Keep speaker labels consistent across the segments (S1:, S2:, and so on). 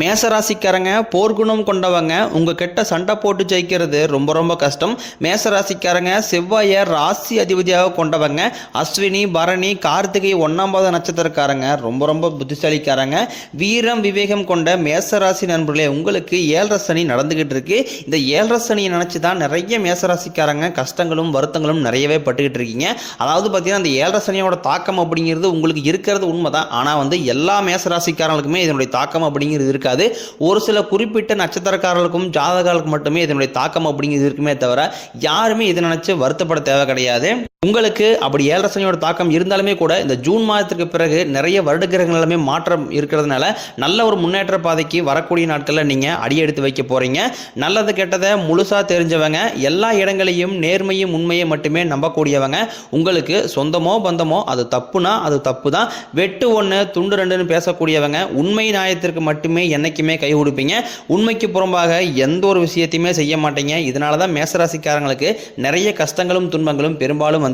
S1: மேசராசிக்காரங்க போர்க்குணம் கொண்டவங்க உங்ககிட்ட சண்டை போட்டு ஜெயிக்கிறது ரொம்ப ரொம்ப கஷ்டம். மேசராசிக்காரங்க செவ்வாயை ராசி அதிபதியாக கொண்டவங்க அஸ்வினி பரணி கார்த்திகை ஒன்றாம்பாவது நட்சத்திரக்காரங்க ரொம்ப ரொம்ப புத்திசாலிக்காரங்க. வீரம் விவேகம் கொண்ட மேசராசி நண்பர்களே உங்களுக்கு ஏழரை சனி நடந்துக்கிட்டு இருக்கு. இந்த ஏழரை சனியை நினச்சி தான் நிறைய மேசராசிக்காரங்க கஷ்டங்களும் வருத்தங்களும் நிறையவே பட்டுக்கிட்டு இருக்கீங்க. அதாவது பார்த்தீங்கன்னா அந்த ஏழரை சனியோட தாக்கம் அப்படிங்கிறது உங்களுக்கு இருக்கிறது உண்மைதான். ஆனால் வந்து எல்லா மேசராசிக்காரங்களுக்குமே இதனுடைய தாக்கம் அப்படிங்கிறது இருக்காது. ஒரு சில குறிப்பிட்ட நட்சத்திரக்காரர்களுக்கும் ஜாதகர்களுக்கு மட்டுமே இதனுடைய தாக்கம் அப்படிங்கிறது இருக்குமே தவிர யாருமே இதை நினச்சி வருத்தப்பட தேவை கிடையாது. உங்களுக்கு அப்படி ஏழரை சனியோட தாக்கம் இருந்தாலுமே கூட இந்த ஜூன் மாதத்துக்கு பிறகு நிறைய வருட கிரகங்கள் எல்லாமே மாற்றம் இருக்கிறதுனால நல்ல ஒரு முன்னேற்ற பாதைக்கு வரக்கூடிய நாட்களில் நீங்கள் அடி எடுத்து வைக்க போகிறீங்க நல்லது கெட்டதை முழுசாக தெரிஞ்சவங்க எல்லா இடங்களையும் நேர்மையும் உண்மையை மட்டுமே நம்பக்கூடியவங்க. உங்களுக்கு சொந்தமோ பந்தமோ அது தப்புனா அது தப்பு தான் வெட்டு ஒன்று துண்டு ரெண்டுன்னு பேசக்கூடியவங்க உண்மை நியாயத்திற்கு மட்டுமே என்னைக்குமே கை கொடுப்பீங்க. உண்மைக்கு புறம்பாக எந்த ஒரு விஷயத்தையுமே செய்ய மாட்டீங்க. இதனால தான் மேசராசிக்காரங்களுக்கு நிறைய கஷ்டங்களும் துன்பங்களும் பெரும்பாலும் வந்து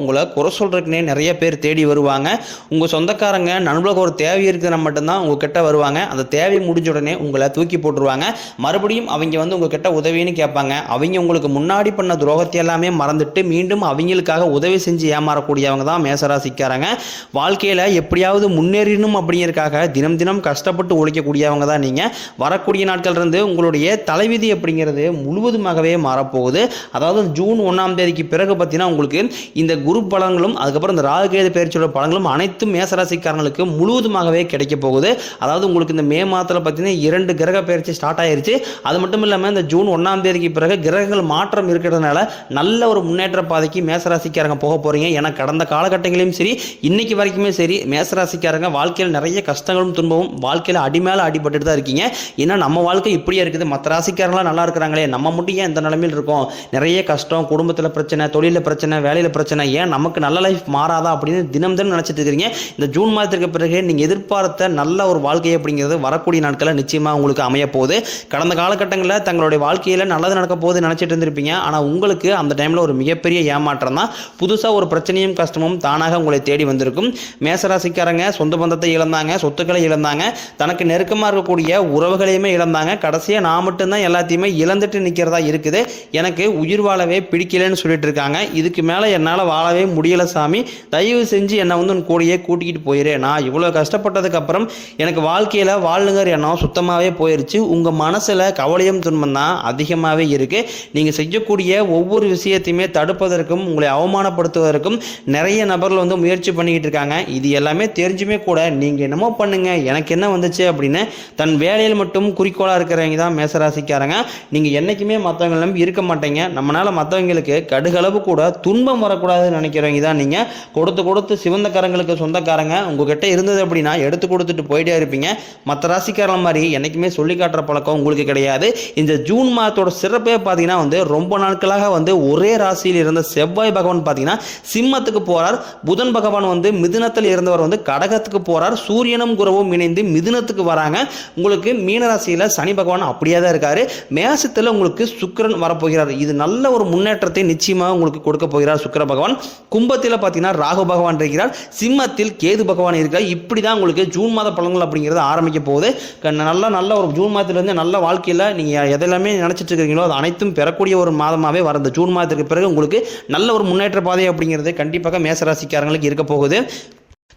S1: உங்களை குறை சொல்கிறதுக்குன்னே நிறைய பேர் தேடி வருவாங்க. உங்கள் சொந்தக்காரங்க நண்பர்களுக்கு ஒரு தேவை இருக்குதுன்னா மட்டும்தான் உங்ககிட்ட வருவாங்க. அந்த தேவை முடிஞ்ச உடனே உங்களை தூக்கி போட்டுருவாங்க. மறுபடியும் அவங்க வந்து உங்ககிட்ட உதவின்னு கேட்பாங்க. அவங்க உங்களுக்கு முன்னாடி பண்ண துரோகத்தை எல்லாமே மறந்துட்டு மீண்டும் அவங்களுக்காக உதவி செஞ்சு ஏமாறக்கூடியவங்க தான் மேசராசிக்காரங்க. வாழ்க்கையில் எப்படியாவது முன்னேறணும் அப்படிங்கிறதுக்காக தினம் தினம் கஷ்டப்பட்டு உழைக்கக்கூடியவங்க தான் நீங்கள் வரக்கூடிய நாட்கள் இருந்து உங்களுடைய தலைவிதி அப்படிங்கிறது முழுவதுமாகவே மாறப்போகுது. அதாவது ஜூன் ஒன்றாம் தேதிக்கு பிறகு பார்த்தீங்கன்னா உங்களுக்கு இந்த குரு பலன்களும் அதுக்கப்புறம் இந்த ராகுகேது பயிற்சியோட பலன்களும் அனைத்தும் மேசராசிக்காரங்களுக்கு முழுவதுமாகவே கிடைக்க போகுது. அதாவது உங்களுக்கு இந்த மே மாதத்தில் பார்த்தீங்கன்னா இரண்டு கிரக பயிற்சி ஸ்டார்ட் ஆயிருச்சு. அது மட்டும் இல்லாமல் இந்த ஜூன் ஒன்றாம் தேதிக்கு பிறகு கிரகங்கள் மாற்றம் இருக்கிறதுனால நல்ல ஒரு முன்னேற்ற பாதைக்கு மேசராசிக்காரங்க போக போகிறீங்க ஏன்னா கடந்த காலகட்டங்களையும் சரி இன்னைக்கு வரைக்குமே சரி மேசராசிக்காரங்க வாழ்க்கையில் நிறைய கஷ்டங்களும் துன்பமும் வாழ்க்கையில் அடி மேலே தான் இருக்கீங்க. ஏன்னா நம்ம வாழ்க்கை இப்படியே இருக்குது. மற்ற ராசிக்காரங்களாம் நல்லா இருக்கிறாங்களே. நம்ம மட்டும் ஏன் இந்த நிலைமையில் இருக்கோம்? நிறைய கஷ்டம் குடும்பத்தில் பிரச்சனை தொழிலில் பிரச்சனை வேலையில் பிரச்சனை ஏன்? நமக்கு நல்ல லைஃப் மாறாதா அப்படின்னு தினம் தினம் நினச்சிட்டு இருக்கிறீங்க. இந்த ஜூன் மாதத்திற்கு பிறகு நீங்கள் எதிர்பார்த்த நல்ல ஒரு வாழ்க்கை அப்படிங்கிறது வரக்கூடிய நாட்களில் நிச்சயமாக உங்களுக்கு அமைய போகுது. கடந்த காலகட்டங்களில் தங்களுடைய வாழ்க்கையில் நல்லது நடக்க போகுது நினச்சிட்டு இருந்திருப்பீங்க. ஆனால் உங்களுக்கு அந்த டைமில் ஒரு மிகப்பெரிய ஏமாற்றம் தான். புதுசாக ஒரு பிரச்சனையும் கஷ்டமும் தானாக உங்களை தேடி வந்திருக்கும். மேசராசிக்காரங்க சொந்த பந்தத்தை இழந்தாங்க சொத்துக்களை இழந்தாங்க. தனக்கு நெருக்கமாக இருக்கக்கூடிய உறவுகளையுமே இழந்தாங்க. கடைசியாக நான் மட்டும்தான் எல்லாத்தையுமே இழந்துட்டு நிற்கிறதா இருக்குது. எனக்கு உயிர் வாழவே பிடிக்கலன்னு சொல்லிட்டு இருக்காங்க. இதுக்கு மேலே என்னால் வாழவே முடியலை சாமி. தயவு செஞ்சு என்னை வந்து உன் கூடயே கூட்டிக்கிட்டு போயிரு. நான் இவ்வளோ கஷ்டப்பட்டதுக்கு அப்புறம் எனக்கு வாழ்க்கையில் வாழுங்கிற எண்ணம் சுத்தமாகவே போயிருச்சு. உங்கள் மனசில் கவலையும் துன்பம் தான் அதிகமாகவே இருக்குது நீங்கள் செய்யக்கூடிய ஒவ்வொரு விஷயத்தையுமே தடுப்பதற்கும் உங்களை அவமானப்படுத்துவதற்கும் நிறைய நபர்கள் வந்து முயற்சி பண்ணிக்கிட்டு இருக்காங்க. இது எல்லாமே தெரிஞ்சுமே கூட நீங்கள் என்னமோ பண்ணுங்க. எனக்கு என்ன வந்துச்சு அப்படின்னு தன் வேலையில் மட்டும் குறிக்கோளாக இருக்கிறவங்க தான் மேசராசிக்காரங்க. நீங்கள் என்றைக்குமே மற்றவங்க இருக்க மாட்டீங்க. நம்மளால் மற்றவங்களுக்கு கடுகளவு கூட துன்பம் வரக்கூடாது கூடாதுன்னு நினைக்கிறவங்க தான் நீங்கள் கொடுத்து கொடுத்து சிவந்த கரங்களுக்கு சொந்தக்காரங்க. உங்ககிட்ட இருந்தது அப்படின்னா எடுத்து கொடுத்துட்டு போயிட்டே இருப்பீங்க. மற்ற ராசிக்காரன் மாதிரி என்றைக்குமே சொல்லி காட்டுற பழக்கம் உங்களுக்கு கிடையாது. இந்த ஜூன் மாதத்தோட சிறப்பே பார்த்தீங்கன்னா வந்து ரொம்ப நாட்களாக வந்து ஒரே ராசியில் இருந்த செவ்வாய் பகவான் பார்த்தீங்கன்னா சிம்மத்துக்கு போகிறார் புதன் பகவான் வந்து மிதுனத்தில் இருந்தவர் வந்து கடகத்துக்கு போகிறார் சூரியனும் குருவும் இணைந்து மிதுனத்துக்கு வராங்க. உங்களுக்கு மீன ராசியில் சனி பகவான் அப்படியே தான் இருக்காரு. மேசத்தில் உங்களுக்கு சுக்கிரன் வரப்போகிறார். இது நல்ல ஒரு முன்னேற்றத்தை நிச்சயமாக உங்களுக்கு கொடுக்க போகிறார் சுக்கிர பகவான். கும்பத்தில் பார்த்தீங்கன்னா ராகு பகவான் இருக்கிறார். சிம்மத்தில் கேது பகவான் இருக்கிறார். இப்படி தான் உங்களுக்கு ஜூன் மாத பலன்கள் அப்படிங்கிறது ஆரம்பிக்க போகுது. க- நல்ல நல்ல ஒரு ஜூன் மாதத்துலேருந்து நல்ல வாழ்க்கையில் நீங்கள் எதெல்லாமே நினச்சிட்டு இருக்கிறீங்களோ அது அனைத்தும் பெறக்கூடிய ஒரு மாதமாகவே வர இந்த ஜூன் மாதத்துக்கு பிறகு உங்களுக்கு நல்ல ஒரு முன்னேற்ற பாதை அப்படிங்கிறது கண்டிப்பாக மேசராசிக்காரங்களுக்கு இருக்க போகுது.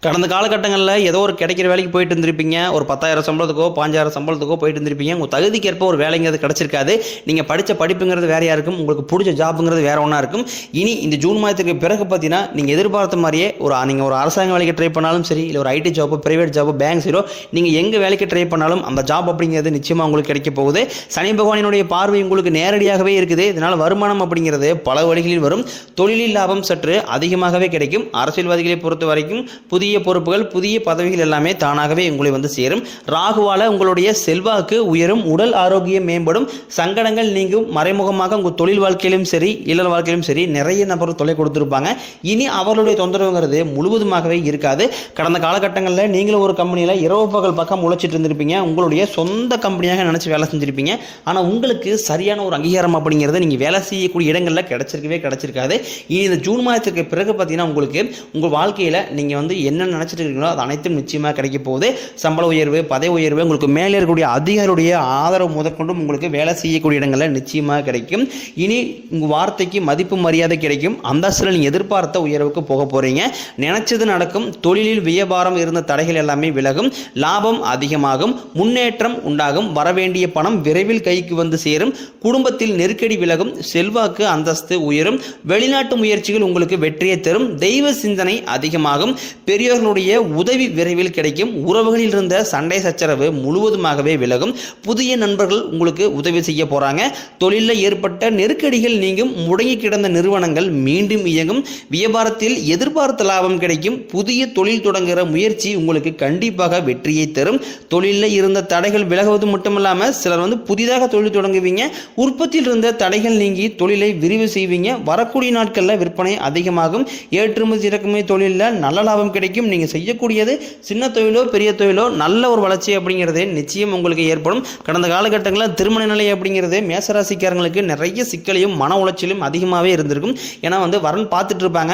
S1: கடந்த காலகட்டங்களில் ஏதோ ஒரு கிடைக்கிற வேலைக்கு போயிட்டு இருந்திருப்பீங்க. ஒரு பத்தாயிரம் சம்பளத்துக்கோ பாஞ்சாயிரம் சம்பளத்துக்கோ போயிட்டு இருந்திருப்பீங்க. உங்கள் தகுதிக்கேற்ப ஒரு வேலைங்கிறது கிடச்சிருக்காது. நீங்கள் படித்த படிப்புங்கிறது வேறையாக இருக்கும்? உங்களுக்கு பிடிச்ச ஜாப்புங்கிறது வேற ஒன்றா இருக்கும். இனி இந்த ஜூன் மாதத்துக்கு பிறகு பார்த்தீங்கன்னா நீங்கள் எதிர்பார்த்த மாதிரியே ஒரு நீங்கள் ஒரு அரசாங்க வேலைக்கு ட்ரை பண்ணாலும் சரி இல்லை ஒரு IT job private job bank zero நீங்கள் எங்கே வேலைக்கு ட்ரை பண்ணாலும் அந்த ஜாப் அப்படிங்கிறது நிச்சயமாக உங்களுக்கு கிடைக்க போகுது. சனி பகவானினுடைய பார்வை உங்களுக்கு நேரடியாகவே இருக்குது. இதனால் வருமானம் அப்படிங்கிறது பல வழிகளில் வரும். தொழிலில் லாபம் சற்று அதிகமாகவே கிடைக்கும். அரசியல்வாதிகளை பொறுத்த வரைக்கும் புதிய புதிய பொறுப்புகள் புதிய பதவிகள் எல்லாமே தானாகவே உங்களை வந்து சேரும். ராகுவால உங்களுடைய செல்வாக்கு உயரும் உடல் ஆரோக்கியம் மேம்படும் சங்கடங்கள் நீங்கும் மறைமுகமாக உங்கள் தொழில் வாழ்க்கையிலும் சரி இல்லற வாழ்க்கையிலும் சரி நிறைய நபர் தொலை கொடுத்துருப்பாங்க. இனி அவர்களுடைய தொந்தரவுங்கிறது முழுவதுமாகவே இருக்காது. கடந்த காலகட்டங்களில் நீங்களும் ஒரு கம்பெனியில் இரவு பகல் பக்கம் உழைச்சிட்டு இருந்திருப்பீங்க. உங்களுடைய சொந்த கம்பெனியாக நினச்சி வேலை செஞ்சுருப்பீங்க. ஆனால் உங்களுக்கு சரியான ஒரு அங்கீகாரம் அப்படிங்கிறது நீங்கள் வேலை செய்யக்கூடிய இடங்களில் கிடைச்சிருக்கவே கிடைச்சிருக்காது. இனி இந்த ஜூன் மாதத்துக்கு பிறகு பார்த்தீங்கன்னா உங்களுக்கு உங்கள் வாழ்க்கையில் நீங்கள் வந்து என்ன நினச்சிட்டு இருக்கீங்களோ அது அனைத்தும் நிச்சயமாக கிடைக்க போகுது. சம்பள உயர்வு பதவி உயர்வு உங்களுக்கு மேலே இருக்கக்கூடிய அதிகாரியுடைய ஆதரவு முதற்கொண்டும் உங்களுக்கு வேலை செய்யக்கூடிய இடங்களில் நிச்சயமாக கிடைக்கும். இனி உங்கள் வார்த்தைக்கு மதிப்பு மரியாதை கிடைக்கும். அந்தஸ்தில் நீங்கள் எதிர்பார்த்த உயர்வுக்கு போக போகிறீங்க நினைச்சது நடக்கும். தொழிலில் வியாபாரம் இருந்த தடைகள் எல்லாமே விலகும். லாபம் அதிகமாகும். முன்னேற்றம் உண்டாகும். வரவேண்டிய பணம் விரைவில் கைக்கு வந்து சேரும். குடும்பத்தில் நெருக்கடி விலகும். செல்வாக்கு அந்தஸ்து உயரும். வெளிநாட்டு முயற்சிகள் உங்களுக்கு வெற்றியை தரும். தெய்வ சிந்தனை அதிகமாகும். பெரிய பெரியோர்களுடைய உதவி விரைவில் கிடைக்கும். உறவுகளில் இருந்த சண்டை சச்சரவு முழுவதுமாகவே விலகும். புதிய நண்பர்கள் உங்களுக்கு உதவி செய்ய போறாங்க. தொழிலில் ஏற்பட்ட நெருக்கடிகள் நீங்கும். முடங்கி கிடந்த நிறுவனங்கள் மீண்டும் இயங்கும். வியாபாரத்தில் எதிர்பார்த்த லாபம் கிடைக்கும். புதிய தொழில் தொடங்குகிற முயற்சி உங்களுக்கு கண்டிப்பாக வெற்றியை தரும். தொழிலில் இருந்த தடைகள் விலகுவது மட்டுமல்லாமல் சிலர் வந்து புதிதாக தொழில் தொடங்குவீங்க. உற்பத்தியில் இருந்த தடைகள் நீங்கி தொழிலை விரிவு செய்வீங்க. வரக்கூடிய நாட்களில் விற்பனை அதிகமாகும். ஏற்றுமதி இறக்குமதி தொழிலில் நல்ல லாபம் கிடைக்கும். நீங்கள் செய்யக்கூடியது சின்ன தொழிலோ பெரிய தொழிலோ நல்ல ஒரு வளர்ச்சி அப்படிங்கிறது நிச்சயம் உங்களுக்கு ஏற்படும். கடந்த காலகட்டங்களில் திருமண நிலை அப்படிங்கிறது மேசராசிக்காரங்களுக்கு நிறைய சிக்கலையும் மன உளைச்சலும் அதிகமாகவே இருந்திருக்கும். ஏன்னா வந்து வரன் பார்த்துட்டு இருப்பாங்க.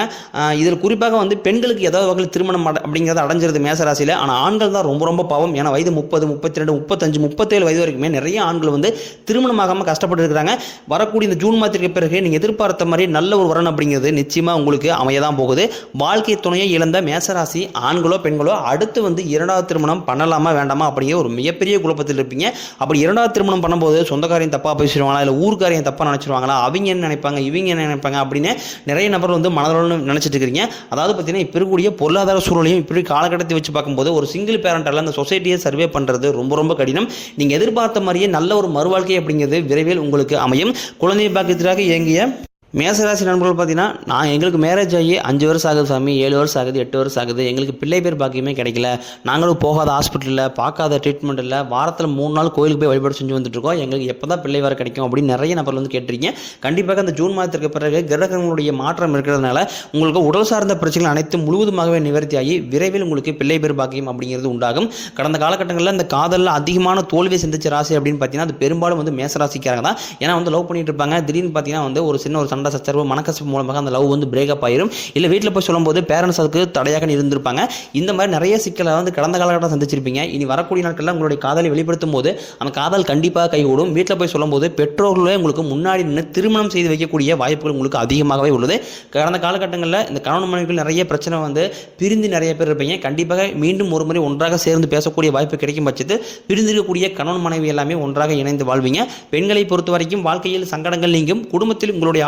S1: இதில் குறிப்பாக வந்து பெண்களுக்கு ஏதாவது வகையில் திருமணம் அப்படிங்கிறத அப்படிங்கிறது அடைஞ்சிருது மேசராசியில். ஆனால் ஆண்கள் தான் ரொம்ப ரொம்ப பாவம். ஏன்னா வயது முப்பது முப்பத்தி ரெண்டு முப்பத்தஞ்சு முப்பத்தேழு வயது வரைக்குமே நிறைய ஆண்கள் வந்து திருமணமாகாமல் கஷ்டப்பட்டு இருக்கிறாங்க. வரக்கூடிய இந்த ஜூன் மாதத்திற்கு பிறகு நீங்கள் எதிர்பார்த்த மாதிரி நல்ல ஒரு வரன் அப்படிங்கிறது நிச்சயமாக உங்களுக்கு அமைய தான் போகுது. வாழ்க்கை துணையை இழந்த மேசராசி ஆண்களோ பெண்களோ அடுத்து வந்து இரண்டாவது திருமணம் பண்ணலாமா வேண்டாமா அப்படிங்கிற ஒரு மிகப்பெரிய குழப்பத்தில் இருப்பீங்க. அப்படி இரண்டாவது திருமணம் பண்ணும்போது சொந்தக்காரையும் தப்பாக பேசிடுவாங்களா இல்லை ஊர்க்காரையும் தப்பாக நினச்சிருவாங்களா அவங்க என்ன நினைப்பாங்க இவங்க என்ன நினைப்பாங்க அப்படின்னு நிறைய நபர் வந்து மனதளவில் நினச்சிட்டு இருக்கிறீங்க அதாவது பார்த்தீங்கன்னா இப்போ இருக்கக்கூடிய பொருளாதார சூழலையும் இப்படி காலகட்டத்தை வச்சு பார்க்கும்போது ஒரு சிங்கிள் பேரண்டால் அந்த சொசைட்டியை சர்வே பண்ணுறது ரொம்ப ரொம்ப கடினம். நீங்கள் எதிர்பார்த்த மாதிரியே நல்ல ஒரு மறுவாழ்க்கை அப்படிங்கிறது விரைவில் உங்களுக்கு அமையும். குழந்தை பாக்கியத்திற்காக இயங்கிய மேசராசி நண்பர்கள் பார்த்தீங்கன்னா நான் எங்களுக்கு மேரேஜ் ஆகி அஞ்சு வருஷம் ஆகுது சாமி ஏழு வருஷம் ஆகுது எட்டு வருஷம் ஆகுது. எங்களுக்கு பிள்ளை பேர் பாக்கியமே கிடைக்கல. நாங்களும் போகாத ஹாஸ்பிட்டலில் பார்க்காத ட்ரீட்மெண்ட் இல்லை வாரத்தில் மூணு நாள் கோயிலுக்கு போய் வழிபாடு செஞ்சு வந்துட்டு இருக்கோம். எங்களுக்கு எப்போ தான் பிள்ளை வர கிடைக்கும் அப்படின்னு நிறைய நபர்கள் வந்து கேட்டிருக்கீங்க. கண்டிப்பாக அந்த ஜூன் மாதத்திற்கு பிறகு கிரகங்களுடைய மாற்றம் இருக்கிறதுனால உங்களுக்கு உடல் சார்ந்த பிரச்சனைகள் அனைத்தும் முழுவதுமாகவே நிவர்த்தியாகி விரைவில் உங்களுக்கு பிள்ளை பேர் பாக்கியம் அப்படிங்கிறது உண்டாகும். கடந்த காலகட்டங்களில் இந்த காதலில் அதிகமான தோல்வியை சந்திச்ச ராசி அப்படின்னு பார்த்தீங்கன்னா அது பெரும்பாலும் வந்து மேசராசிக்காரங்க தான். ஏன்னா வந்து லவ் பண்ணிட்டு இருப்பாங்க. திடீர்னு பார்த்தீங்கன்னா வந்து ஒரு சின்ன ஒரு சண்டை சச்சரவு மனக்கசப்பு மூலமாக அந்த லவ் வந்து பிரேக்கப் ஆயிரும். இல்லை வீட்டில் போய் சொல்லும்போது பேரண்ட்ஸ் அதுக்கு தடையாக இருந்திருப்பாங்க. இந்த மாதிரி நிறைய சிக்கலை வந்து கடந்த காலகட்டம் சந்திச்சிருப்பீங்க. இனி வரக்கூடிய நாட்களில் உங்களுடைய காதலை வெளிப்படுத்தும் போது அந்த காதல் கண்டிப்பாக கைகூடும். வீட்டில் போய் சொல்லும்போது பெற்றோர்களே உங்களுக்கு முன்னாடி நின்று திருமணம் செய்து வைக்கக்கூடிய வாய்ப்புகள் உங்களுக்கு அதிகமாகவே உள்ளது. கடந்த காலகட்டங்களில் இந்த கணவன் மனைவிகள் நிறைய பிரச்சனை வந்து பிரிந்து நிறைய பேர் இருப்பீங்க. கண்டிப்பாக மீண்டும் ஒரு முறை ஒன்றாக சேர்ந்து பேசக்கூடிய வாய்ப்பு கிடைக்கும் பட்சத்தில் பிரிந்திருக்கக்கூடிய கணவன் மனைவி எல்லாமே ஒன்றாக இணைந்து வாழ்வீங்க. பெண்களை பொறுத்த வரைக்கும் வாழ்க்கையில் சங்கடங்கள் நீங்கும். குடும்பத்தில் உங்களுடைய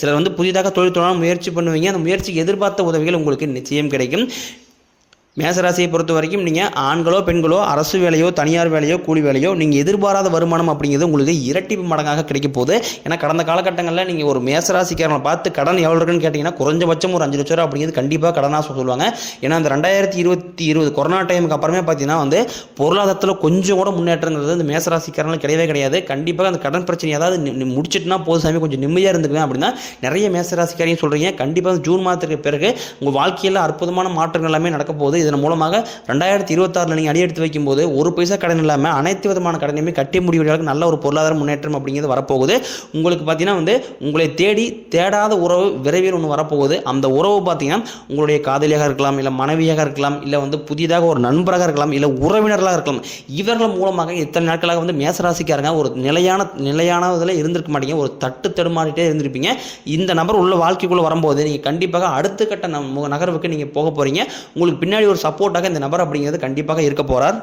S1: சிலர் வந்து புதிதாக தொழில் தொடர முயற்சி பண்ணுவீங்க. அந்த முயற்சிக்கு எதிர்பார்த்த உதவிகள் உங்களுக்கு நிச்சயம் கிடைக்கும். மேசராசியை பொறுத்த வரைக்கும் நீங்கள் ஆண்களோ பெண்களோ அரசு வேலையோ தனியார் வேலையோ கூலி வேலையோ நீங்கள் எதிர்பாராத வருமானம் அப்படிங்கிறது உங்களுக்கு இரட்டிப்பு மடங்காக கிடைக்க போகுது. ஏன்னா கடந்த காலகட்டங்களில் நீங்கள் ஒரு மேசராசிக்காரனை பார்த்து கடன் எவ்வளோ இருக்குன்னு கேட்டிங்கன்னா குறைஞ்சபட்சம் ஒரு அஞ்சு லட்ச ரூபா அப்படிங்கிறது கண்டிப்பாக கடனாக சொல்லுவாங்க. ஏன்னா அந்த ரெண்டாயிரத்தி இருபத்தி இருபது கொரோனா டைமுக்கு அப்புறமே பார்த்தீங்கன்னா வந்து பொருளாதாரத்தில் கொஞ்சம் கூட முன்னேற்றங்கிறது இந்த மேசராசிக்காரங்களுக்கு கிடையவே கிடையாது. கண்டிப்பாக அந்த கடன் பிரச்சனை ஏதாவது முடிச்சிட்டுனா போது சாமி கொஞ்சம் நிம்மதியாக இருந்துக்குவேன் அப்படின்னா நிறைய மேசராசிக்காரையும் சொல்கிறீங்க கண்டிப்பாக ஜூன் மாதத்துக்கு பிறகு உங்கள் வாழ்க்கையில் அற்புதமான மாற்றங்கள் எல்லாமே நடக்க போகுது. இதன் மூலமாக ரெண்டாயிரத்தி இருபத்தாறில் நீங்கள் அடியெடுத்து வைக்கும்போது ஒரு பைசா கடன் இல்லாமல் அனைத்து விதமான கடனையுமே கட்டி முடிவு அளவுக்கு நல்ல ஒரு பொருளாதார முன்னேற்றம் அப்படிங்கிறது வரப்போகுது. உங்களுக்கு பார்த்தீங்கன்னா வந்து உங்களை தேடி தேடாத உறவு விரைவில் ஒன்று வரப்போகுது. அந்த உறவு பார்த்தீங்கன்னா உங்களுடைய காதலியாக இருக்கலாம் இல்லை மனைவியாக இருக்கலாம் இல்லை வந்து புதிதாக ஒரு நண்பராக இருக்கலாம் இல்லை உறவினர்களாக இருக்கலாம். இவர்கள் மூலமாக இத்தனை நாட்களாக வந்து மேசராசிக்காரங்க ஒரு நிலையான நிலையானதில் இருந்திருக்க மாட்டீங்க. ஒரு தட்டு தடுமாறிட்டே இருந்திருப்பீங்க. இந்த நபர் உள்ள வாழ்க்கைக்குள்ளே வரும்போது நீங்கள் கண்டிப்பாக அடுத்த கட்ட நகர்வுக்கு நீங்கள் போக போகிறீங்க உங்களுக்கு பின்னாடி ஒரு சப்போர்ட்டாக இந்த நபர் அப்படிங்கிறது கண்டிப்பாக இருக்க போகிறார்